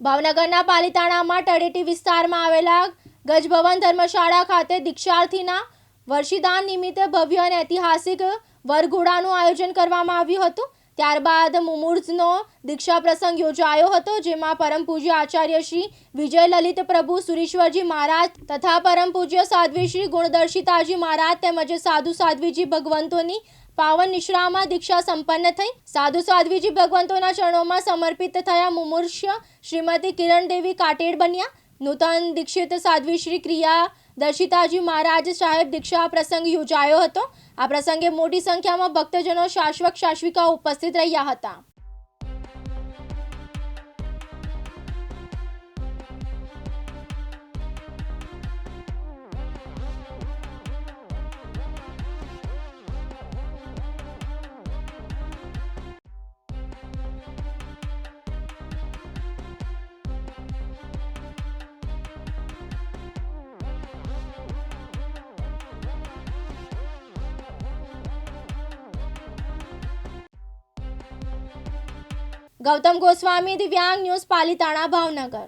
ભાવનગરના પાલિતાણામાં તળેટી વિસ્તારમાં આવેલા ગજભવન ધર્મશાળા ખાતે દીક્ષાર્થીના વર્ષિદાન નિમિત્તે ભવ્ય અને ઐતિહાસિક વરઘોડાનું આયોજન કરવામાં આવ્યું હતું. ત્યારબાદ મુમુર્ઝનો દીક્ષા પ્રસંગ યોજાયો હતો, જેમાં પરમ પૂજ્ય આચાર્ય શ્રી વિજય લલિત પ્રભુ, સુરેશ્વરજી મહારાજ તથા પરમ પૂજ્ય સાધ્વી શ્રી ગુણદર્શિતાજી મહારાજ તેમજ સાધુ સાધ્વીજી ભગવંતોની પાવન નિશ્રામાં દીક્ષા સંપન્ન થઈ. સાધુ સાધ્વીજી ભગવંતોના ચરણોમાં સમર્પિત થયા મુમૂર્ષ્ય શ્રીમતી કિરણ દેવી કાટેડ બન્યા. નૂતન દીક્ષિત સાધ્વી શ્રી ક્રિયા દર્શિતાજી મહારાજ સાહેબ દીક્ષા પ્રસંગ યોજાયો હતો. આ પ્રસંગે મોટી સંખ્યામાં ભક્તજનો શાશ્વત શાશ્વિકાઓ ઉપસ્થિત રહ્યા હતા. ગૌતમ ગોસ્વામી દિવ્યાંગ ન્યૂઝ પાલિતાણા ભાવનગર.